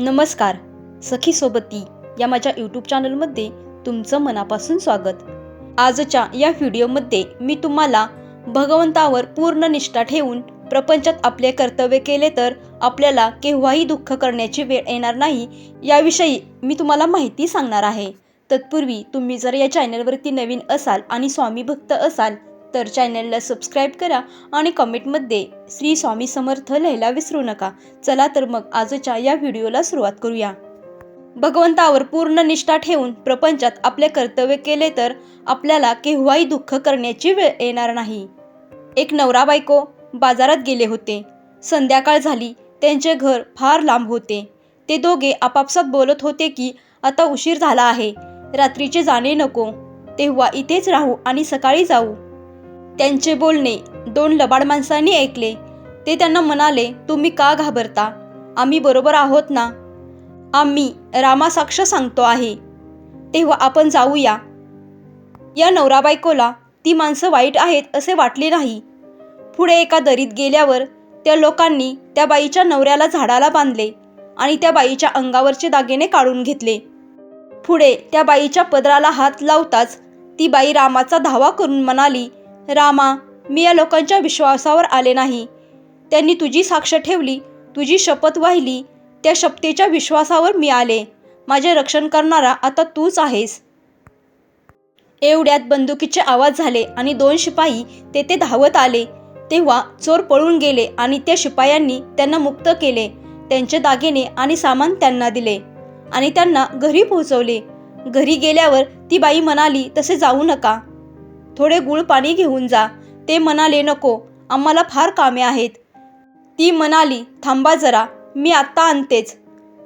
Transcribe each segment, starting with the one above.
नमस्कार सखी सोबती या माझ्या यूट्यूब चॅनलमध्ये तुमचं मनापासून स्वागत. आजच्या या व्हिडिओमध्ये मी तुम्हाला भगवंतावर पूर्ण निष्ठा ठेवून प्रपंचात आपले कर्तव्य केले तर आपल्याला केव्हाही दुःख करण्याची वेळ येणार नाही याविषयी मी तुम्हाला माहिती सांगणार आहे. तत्पूर्वी तुम्ही जर या चॅनलवरती नवीन असाल आणि स्वामी भक्त असाल तर चॅनलला सबस्क्राईब करा आणि कमेंटमध्ये श्री स्वामी समर्थ लिहायला विसरू नका. चला तर मग आजच्या या व्हिडिओला सुरुवात करूया. भगवंतावर पूर्ण निष्ठा ठेवून प्रपंचात आपले कर्तव्य केले तर आपल्याला केव्हाही दुःख करण्याची वेळ येणार नाही. एक नवरा बायको बाजारात गेले होते. संध्याकाळ झाली त्यांचे घर फार लांब होते. ते दोघे आपापसात बोलत होते की आता उशीर झाला आहे. रात्रीचे जाणे नको. तेव्हा इथेच राहू आणि सकाळी जाऊ. त्यांचे बोलणे दोन लबाड माणसांनी ऐकले. ते त्यांना म्हणाले तुम्ही का घाबरता? आम्ही बरोबर आहोत ना? आम्ही रामासाक्ष सांगतो आहे. तेव्हा आपण जाऊया. या नवरा बायकोला ती माणसं वाईट आहेत असे वाटले नाही. पुढे एका दरीत गेल्यावर त्या लोकांनी त्या बाईच्या नवऱ्याला झाडाला बांधले आणि त्या बाईच्या अंगावरचे दागिने काढून घेतले. पुढे त्या बाईच्या पदराला हात लावताच ती बाई रामाचा धावा करून म्हणाली रामा मी या लोकांच्या विश्वासावर आले नाही. त्यांनी तुझी साक्ष ठेवली तुझी शपथ वाहिली त्या शपथेच्या विश्वासावर मी आले. माझे रक्षण करणारा आता तूच आहेस. एवढ्यात बंदुकीचे आवाज झाले आणि दोन शिपाई तेथे धावत आले. तेव्हा चोर पळून गेले आणि त्या शिपायांनी त्यांना मुक्त केले. त्यांचे दागिने आणि सामान त्यांना दिले आणि त्यांना घरी पोहोचवले. घरी गेल्यावर ती बाई म्हणाली तसे जाऊ नका. थोडे गुळ पाणी घेऊन जा. ते म्हणाले नको. आम्हाला फार कामे आहेत. ती म्हणाली थांबा जरा. मी आत्ता आणतेच.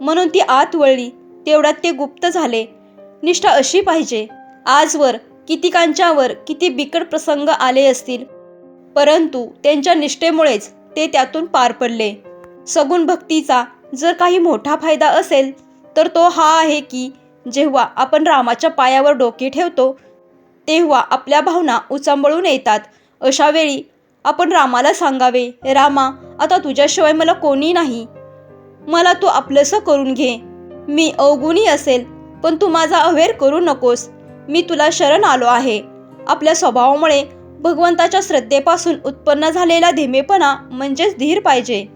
म्हणून ती आत वळली. तेवढ्यात ते गुप्त झाले. निष्ठा अशी पाहिजे. आजवर कितीकांच्यावर किती बिकट प्रसंग आले असतील. परंतु त्यांच्या निष्ठेमुळेच ते त्यातून पार पडले. सगुण भक्तीचा जर काही मोठा फायदा असेल तर तो हा आहे की जेव्हा आपण रामाच्या पायावर डोके ठेवतो तेव्हा आपल्या भावना उचंबळून येतात. अशावेळी आपण रामाला सांगावे रामा आता तुझ्याशिवाय मला कोणी नाही. मला तू आपलंसं करून घे. मी अवगुणी असेल पण तू माझा अवेर करू नकोस. मी तुला शरण आलो आहे. आपल्या स्वभावामुळे भगवंताच्या श्रद्धेपासून उत्पन्न झालेला धीमेपणा म्हणजेच धीर पाहिजे.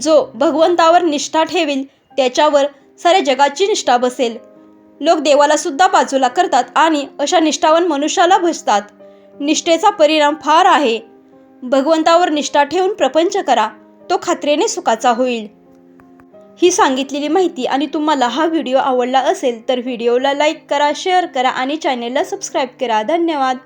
जो भगवंतावर निष्ठा ठेवील त्याच्यावर साऱ्या जगाची निष्ठा बसेल. लोक देवाला सुद्धा बाजूला करतात आणि अशा निष्ठावान मनुष्याला भजतात. निष्ठेचा परिणाम फार आहे. भगवंतावर निष्ठा ठेवून प्रपंच करा. तो खात्रीने सुखाचा होईल. ही सांगितलेली माहिती आणि तुम्हाला हा व्हिडिओ आवडला असेल तर व्हिडिओला लाईक करा शेअर करा आणि चॅनेलला सबस्क्राईब करा. धन्यवाद.